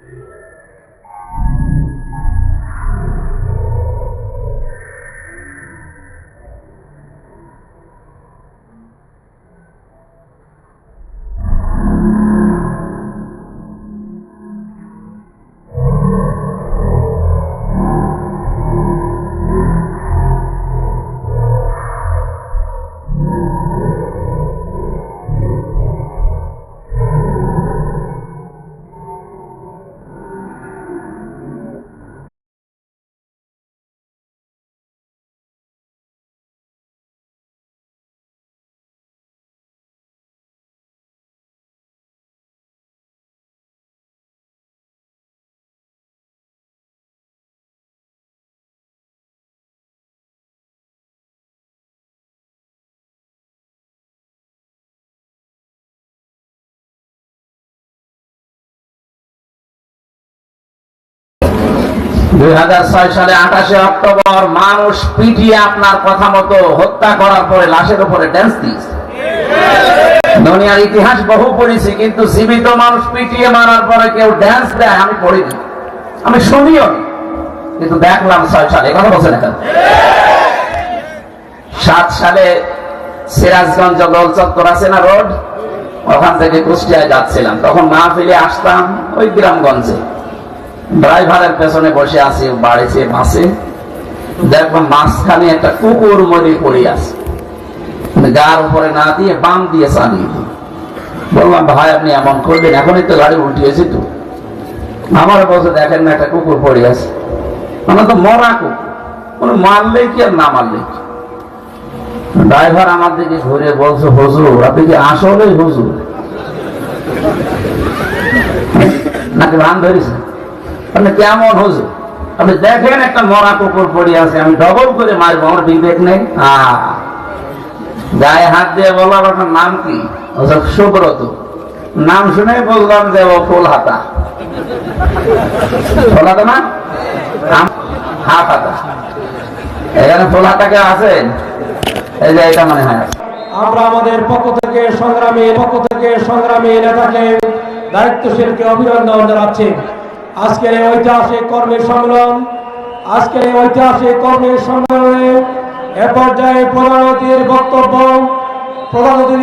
Yeah. দুই হাজার ছয় সালে আঠাশে অক্টোবর মানুষ পিটিয়ে আপনার কথা মতো হত্যা করার পরে লাশের উপরে ড্যান্স দুনিয়ার ইতিহাস বহু পড়েছি, কিন্তু জীবিত মানুষ পিটিয়ে মারার পরে কেউ ড্যান্স দেয়, আমি পড়িনি। আমি শুনিও কিন্তু দেখলাম ছয় সালে কথা বলছেন সাত সালে সিরাজগঞ্জ গোল চত্বর আছে না রোড? ওখান থেকে কুষ্টিয়ায় যাচ্ছিলাম। তখন ফিরে আসতাম ওই গ্রামগঞ্জে। ড্রাইভারের পেছনে বসে আছি, বাড়িতে বাসে। দেখলাম মাঝখানে একটা কুকুর মরি পড়ে আছে। মানে গার উপরে না দিয়ে বাম দিয়ে চালিয়ে দিই। বললাম, ভাই, আপনি এমন করলেন এখনই তো গাড়ি উল্টিয়েছি তো। আমার বলছে, দেখেন না, একটা কুকুর পড়ে আছে। মানে তো মরা কুকুর। মানে মারলে কি আর না মারলে কি? ড্রাইভার আমার দিকে ঘুরে বলছে, হুজুর, আপনি কি আসলেই হুজুর? নাকি ভান ধরেছে? আপনি কেমন হুজুর? আপনি দেখেন একটা মরা কুকুর পড়ে আছে, আমি ডবল করে মারবো, আমার বিবেক নেই। গায়ে হাত দিয়ে বললাম, আপনার নাম কি? সুব্রত। নাম শুনে বললাম যে ও ফুল হাতা হাতা না? হাফ হাতা এখানে ফুল হাতা আছেন এই যে এটা মনে হয়। আমরা আমাদের পক্ষ থেকে সংগ্রামী, পক্ষ থেকে সংগ্রামী নেতাকে দায়িত্বশীলকে অভিনন্দন জানাচ্ছি। আজকের এই ঐতিহাসিক কর্মের সম্মেলন, আজকের এই ঐতিহাসিক কর্মের সম্মেলনে এ পর্যায়ে প্রধান অতিথির বক্তব্য, প্রধান অতিথির